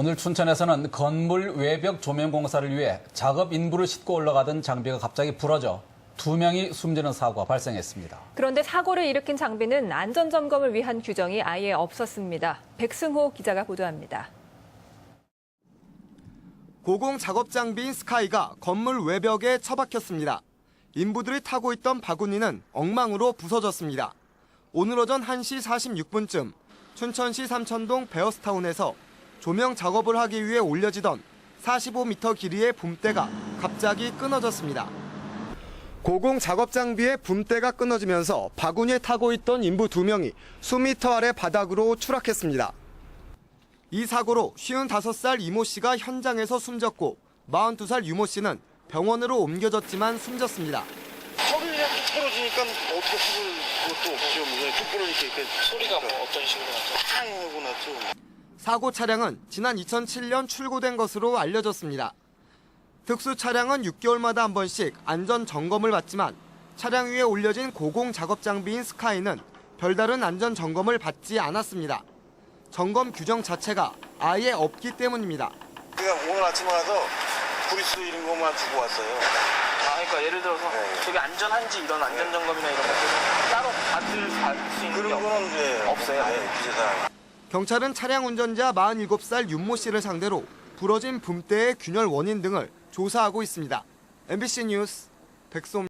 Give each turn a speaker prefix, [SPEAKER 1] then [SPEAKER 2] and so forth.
[SPEAKER 1] 오늘 춘천에서는 건물 외벽 조명 공사를 위해 작업 인부를 싣고 올라가던 장비가 갑자기 부러져 두 명이 숨지는 사고가 발생했습니다.
[SPEAKER 2] 그런데 사고를 일으킨 장비는 안전 점검을 위한 규정이 아예 없었습니다. 백승호 기자가 보도합니다.
[SPEAKER 3] 고공 작업 장비인 스카이가 건물 외벽에 처박혔습니다. 인부들이 타고 있던 바구니는 엉망으로 부서졌습니다. 오늘 오전 1시 46분쯤 춘천시 삼천동 베어스타운에서 조명 작업을 하기 위해 올려지던 45m 길이의 붐대가 갑자기 끊어졌습니다. 고공 작업 장비의 붐대가 끊어지면서 바구니에 타고 있던 인부 두 명이 수미터 아래 바닥으로 추락했습니다. 이 사고로 55살 이모 씨가 현장에서 숨졌고 42살 유모 씨는 병원으로 옮겨졌지만 숨졌습니다.
[SPEAKER 4] 허리가 떨어지니까 어떻게 죽을 것도 없죠. 뭐뚝 이렇게
[SPEAKER 5] 소리가 뭐 어떤 식으로 났죠?
[SPEAKER 4] 탕 하고 났죠.
[SPEAKER 3] 사고 차량은 지난 2007년 출고된 것으로 알려졌습니다. 특수 차량은 6개월마다 한 번씩 안전 점검을 받지만 차량 위에 올려진 고공 작업 장비인 스카이는 별다른 안전 점검을 받지 않았습니다. 점검 규정 자체가 아예 없기 때문입니다.
[SPEAKER 4] 그러니까 오늘 아침에 가서 브리스 이런 것만 주고 왔어요.
[SPEAKER 5] 아, 그러니까 예를 들어서
[SPEAKER 4] 네.
[SPEAKER 5] 저게 안전한지 이런 안전 점검이나 이런 것들은 따로 받을 받을 수 있는 게
[SPEAKER 4] 그런
[SPEAKER 5] 없-
[SPEAKER 4] 거는 이제
[SPEAKER 5] 없어요?
[SPEAKER 4] 네, 기재사항.
[SPEAKER 3] 경찰은 차량 운전자 47살 윤모 씨를 상대로 부러진 붐대의 균열 원인 등을 조사하고 있습니다. MBC 뉴스 백솜